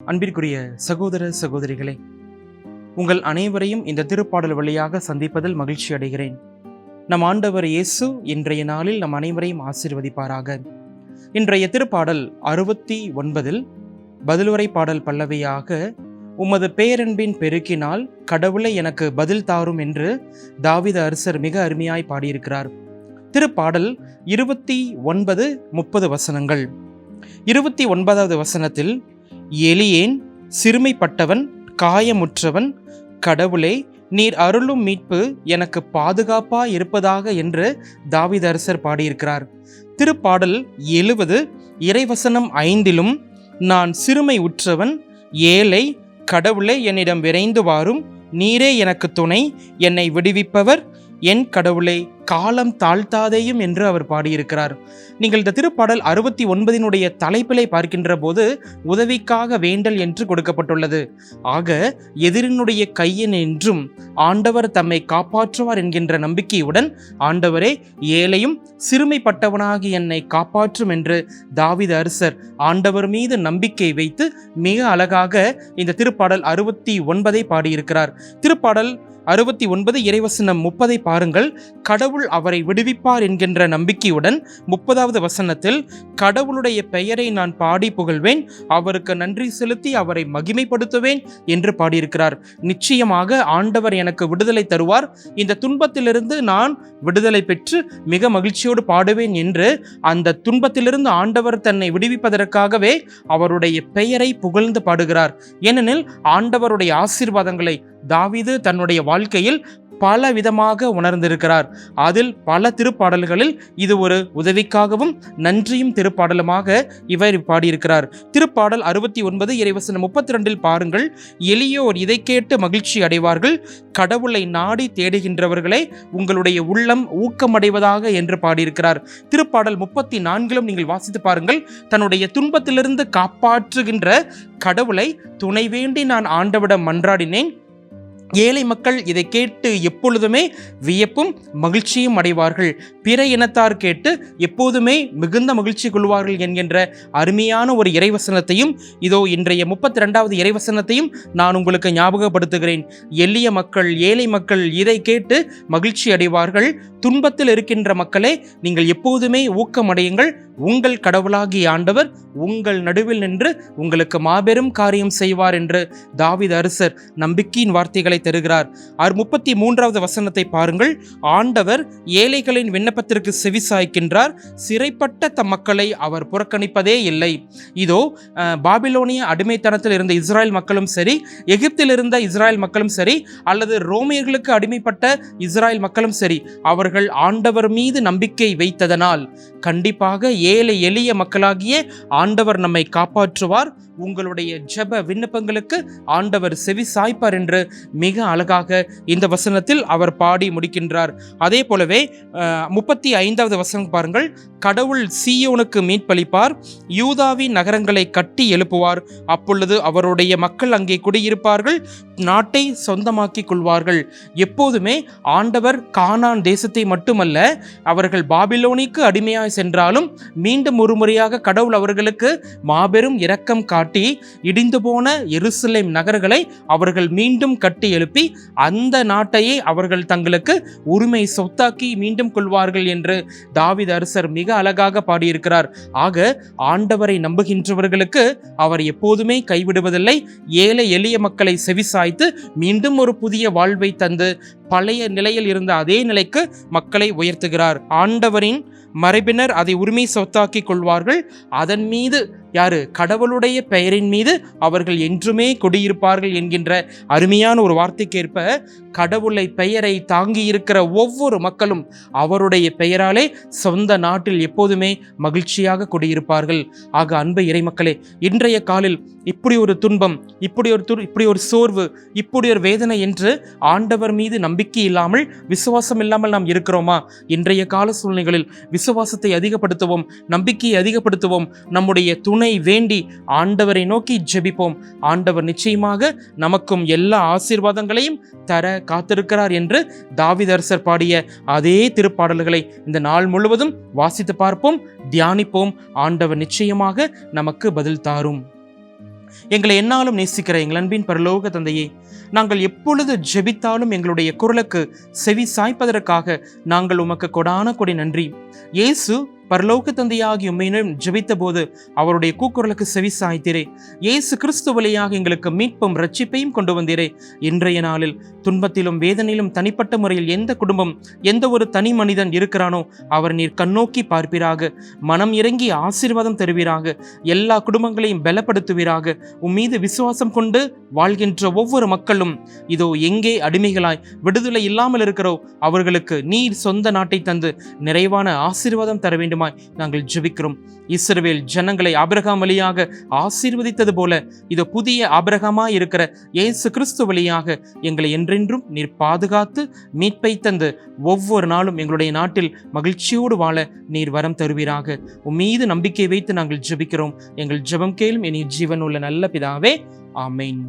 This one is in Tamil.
அன்பிற்குரிய சகோதர சகோதரிகளே உங்கள் அனைவரையும் இந்த திருப்பாடல் வழியாக சந்திப்பதில் மகிழ்ச்சி அடைகிறேன். நம் ஆண்டவர் இயேசு இன்றைய நாளில் நம் அனைவரையும் ஆசீர்வதிப்பாராக. இன்றைய திருப்பாடல் அறுபத்தி ஒன்பதில் பதிலுரை பாடல் பல்லவியாக உமது பேரன்பின் பெருக்கினால் கடவுளை எனக்கு பதில் தாரும் என்று தாவித அரசர் மிக அருமையாய் பாடியிருக்கிறார். திருப்பாடல் இருபத்தி ஒன்பது முப்பது வசனங்கள். இருபத்தி ஒன்பதாவது வசனத்தில் எளியேன் சிறுமைப்பட்டவன் காயமுற்றவன் கடவுளே நீர் அருளும் மீட்பு எனக்கு பாதுகாப்பா இருப்பதாக என்று தாவிதரசர் பாடியிருக்கிறார். திருப்பாடல் எழுவது இறைவசனம் ஐந்திலும் நான் சிறுமை உற்றவன் ஏழை கடவுளே என்னிடம் விரைந்து வாரும் நீரே எனக்கு துணை என்னை விடுவிப்பவர் என் கடவுளே. காலம் தாழ்த்தாதேயும் என்று அவர் பாடியிருக்கிறார். நீங்கள் இந்த திருப்பாடல் அறுபத்தி ஒன்பதினுடைய தலைப்பிலை பார்க்கின்ற போது உதவிக்காக வேண்டல் என்று கொடுக்கப்பட்டுள்ளது. ஆக எதிரினுடைய கையின் என்றும் ஆண்டவர் தம்மை காப்பாற்றுவார் என்கின்ற நம்பிக்கையுடன் ஆண்டவரே ஏழையும் சிறுமைப்பட்டவனாகி என்னை காப்பாற்றும் என்று தாவித அரசர் ஆண்டவர் மீது நம்பிக்கை வைத்து மிக அழகாக இந்த திருப்பாடல் அறுபத்தி ஒன்பதை பாடியிருக்கிறார். திருப்பாடல் அறுபத்தி ஒன்பது இறைவசனம் முப்பதை பாருங்கள். கடவுள் அவரை விடுவிப்பார் என்கின்ற நம்பிக்கையுடன் முப்பதாவது வசனத்தில் கடவுளுடைய பெயரை நான் பாடி புகழ்வேன் அவருக்கு நன்றி செலுத்தி அவரை மகிமைப்படுத்துவேன் என்று பாடியிருக்கிறார். நிச்சயமாக ஆண்டவர் எனக்கு விடுதலை தருவார். இந்த துன்பத்திலிருந்து நான் விடுதலை பெற்று மிக மகிழ்ச்சியோடு பாடுவேன் என்று அந்த துன்பத்திலிருந்து ஆண்டவர் தன்னை விடுவிப்பதற்காகவே அவருடைய பெயரை புகழ்ந்து பாடுகிறார். ஏனெனில் ஆண்டவருடைய ஆசீர்வாதங்களை தாவிது தன்னுடைய வாழ்க்கையில் பல விதமாக உணர்ந்திருக்கிறார். அதில் பல திருப்பாடல்களில் இது ஒரு உதவிக்காகவும் நன்றியும் திருப்பாடலுமாக இவர் பாடியிருக்கிறார். திருப்பாடல் அறுபத்தி ஒன்பது இறைவசனம் முப்பத்தி ரெண்டில் பாருங்கள். எளியோர் இதை கேட்டு மகிழ்ச்சி அடைவார்கள். கடவுளை நாடி தேடுகின்றவர்களே உங்களுடைய உள்ளம் ஊக்கமடைவதாக என்று பாடியிருக்கிறார். திருப்பாடல் முப்பத்தி நான்கிலும் நீங்கள் வாசித்து பாருங்கள். தன்னுடைய துன்பத்திலிருந்து காப்பாற்றுகின்ற கடவுளை துணை வேண்டி நான் ஆண்டவிடம் மன்றாடினேன். ஏழை மக்கள் இதை கேட்டு எப்பொழுதுமே வியப்பும் மகிழ்ச்சியும் அடைவார்கள். பிற இனத்தார் கேட்டு எப்போதுமே மிகுந்த மகிழ்ச்சி கொள்வார்கள் என்கின்ற அருமையான ஒரு இறைவசனத்தையும் இதோ இன்றைய முப்பத்தி ரெண்டாவது இறைவசனத்தையும் நான் உங்களுக்கு ஞாபகப்படுத்துகிறேன். எளிய மக்கள் ஏழை மக்கள் இதை கேட்டு மகிழ்ச்சி அடைவார்கள். துன்பத்தில் இருக்கின்ற மக்களே நீங்கள் எப்போதுமே ஊக்கமடையுங்கள். உங்கள் கடவுளாகிய ஆண்டவர் உங்கள் நடுவில் நின்று உங்களுக்கு மாபெரும் காரியம் செய்வார் என்று தாவித அரசர் நம்பிக்கையின் வார்த்தைகளை தருகிறார். அவர் முப்பத்தி மூன்றாவது வசனத்தை பாருங்கள். ஆண்டவர் ஏழைகளின் விண்ணப்பத்திற்கு செவி சாய்க்கின்றார். சிறைப்பட்ட தம் மக்களை அவர் புறக்கணிப்பதே இல்லை. இதோ பாபிலோனிய அடிமைத்தனத்தில் இருந்த இஸ்ரேல் மக்களும் சரி எகிப்தில் இருந்த இஸ்ரேல் மக்களும் சரி அல்லது ரோமியர்களுக்கு அடிமைப்பட்ட இஸ்ரேல் மக்களும் சரி அவர்கள் ஆண்டவர் மீது நம்பிக்கை வைத்ததனால் கண்டிப்பாக ஏழை எளிய மக்களாகிய ஆண்டவர் நம்மை காப்பாற்றுவார். உங்களுடைய ஜெப விண்ணப்பங்களுக்கு ஆண்டவர் செவி சாய்ப்பார் என்று மிக அழகாக இந்த வசனத்தில் அவர் பாடி முடிக்கின்றார். அதே போலவே முப்பத்தி ஐந்தாவது வசனம் பாருங்கள். கடவுள் சீயோனுக்கு மீட்பளிப்பார் யூதாவின் நகரங்களை கட்டி எழுப்புவார். அப்பொழுது அவருடைய மக்கள் அங்கே குடியிருப்பார்கள் நாட்டை சொந்தமாக்கிக் கொள்வார்கள். எப்போதுமே ஆண்டவர் கானான் தேசத்தை மட்டுமல்ல அவர்கள் பாபிலோனிக்கு அடிமையாய் சென்றாலும் மீண்டும் ஒரு முறையாக கடவுள் அவர்களுக்கு மாபெரும் இரக்கம் காட்டி இடிந்து போன எருசலேம் நகர்களை அவர்கள் மீண்டும் கட்டி எழுப்பி அந்த நாட்டையே அவர்கள் தங்களுக்கு உரிமை சொத்தாக்கி மீண்டும் கொள்வார்கள் என்று தாவித அரசர் மிக அழகாக பாடியிருக்கிறார். ஆக ஆண்டவரை நம்புகின்றவர்களுக்கு அவர் எப்போதுமே கைவிடுவதில்லை. ஏழை எளிய மக்களை செவிசாய்த்து மீண்டும் ஒரு புதிய வாழ்வை தந்து பழைய நிலையில் இருந்த அதே நிலைக்கு மக்களை உயர்த்துகிறார். ஆண்டவரின் மரபினர் அதை உரிமை சொத்தாக்கிக் கொள்வார்கள். அதன் மீது யாரு? கடவுளுடைய பெயரின் மீது அவர்கள் என்றுமே குடியிருப்பார்கள் என்கின்ற அருமையான ஒரு வார்த்தைக்கேற்ப கடவுளை பெயரை தாங்கி இருக்கிற ஒவ்வொரு மக்களும் அவருடைய பெயராலே சொந்த நாட்டில் எப்போதுமே மகிழ்ச்சியாக குடியிருப்பார்கள். ஆக அன்பு இறைமக்களே இன்றைய காலில் இப்படி ஒரு துன்பம் இப்படி ஒரு துர் இப்படி ஒரு சோர்வு இப்படி ஒரு வேதனை என்று ஆண்டவர் மீது நம்பிக்கை இல்லாமல் விசுவாசம் இல்லாமல் நாம் இருக்கிறோமா? இன்றைய கால சூழ்நிலைகளில் விசுவாசத்தை அதிகப்படுத்துவோம் நம்பிக்கையை அதிகப்படுத்துவோம் நம்முடைய துணை வேண்டி ஆண்டவரை நோக்கி ஜெபிப்போம். ஆண்டவர் நிச்சயமாக நமக்கும் எல்லா ஆசீர்வாதங்களையும் தர காத்திருக்கிறார் என்று தாவிதரசர் பாடிய அதே திருப்பாடல்களை இந்த நாள் முழுவதும் வாசித்து பார்ப்போம் தியானிப்போம். ஆண்டவர் நிச்சயமாக நமக்கு பதில் தாரும். எங்களை என்னாலும் நேசிக்கிற எங்கள் அன்பின் பரலோக தந்தையே நாங்கள் எப்பொழுது ஜெபித்தாலும் எங்களுடைய குரலுக்கு செவி சாய்ப்பதற்காக நாங்கள் உமக்கு கொடான கொடி நன்றி. இயேசு பரலோக தந்தையாகி உண்மையினும் ஜெபித்த போது அவருடைய கூக்குரலுக்கு செவி சாய்த்தீரே. இயேசு கிறிஸ்து வழியாக எங்களுக்கு மீட்பும் ரட்சிப்பையும் கொண்டு வந்தீரே. இன்றைய நாளில் துன்பத்திலும் வேதனையிலும் தனிப்பட்ட முறையில் எந்த குடும்பம் எந்த ஒரு தனி மனிதன் இருக்கிறானோ அவர் நீர் கண்ணோக்கி பார்ப்பீராக. மனம் இறங்கி ஆசீர்வாதம் தருவீராக. எல்லா குடும்பங்களையும் பலப்படுத்துவீராக. உம்மீது விசுவாசம் கொண்டு வாழ்கின்ற ஒவ்வொரு மக்களும் இதோ எங்கே அடிமைகளாய் விடுதலை இல்லாமல் இருக்கிறோ அவர்களுக்கு நீர் சொந்த நாட்டை தந்து நிறைவான ஆசீர்வாதம் தர வேண்டும் வேண்டுமாய் நாங்கள் ஜெபிக்கிறோம். இஸ்ரவேல் ஜனங்களை ஆபிரகாம் வழியாக ஆசீர்வதித்தது போல இது புதிய ஆபிரகாமாய் இருக்கிற இயேசு கிறிஸ்து வழியாக எங்களை என்றென்றும் நீர் பாதுகாத்து மீட்பை தந்து ஒவ்வொரு நாளும் எங்களுடைய நாட்டில் மகிழ்ச்சியோடு வாழ நீர் வரம் தருவீராக. உம்மீது நம்பிக்கை வைத்து நாங்கள் ஜெபிக்கிறோம். எங்கள் ஜெபம் கேளும் இனி ஜீவன் உள்ள நல்ல பிதாவே. ஆமேன்.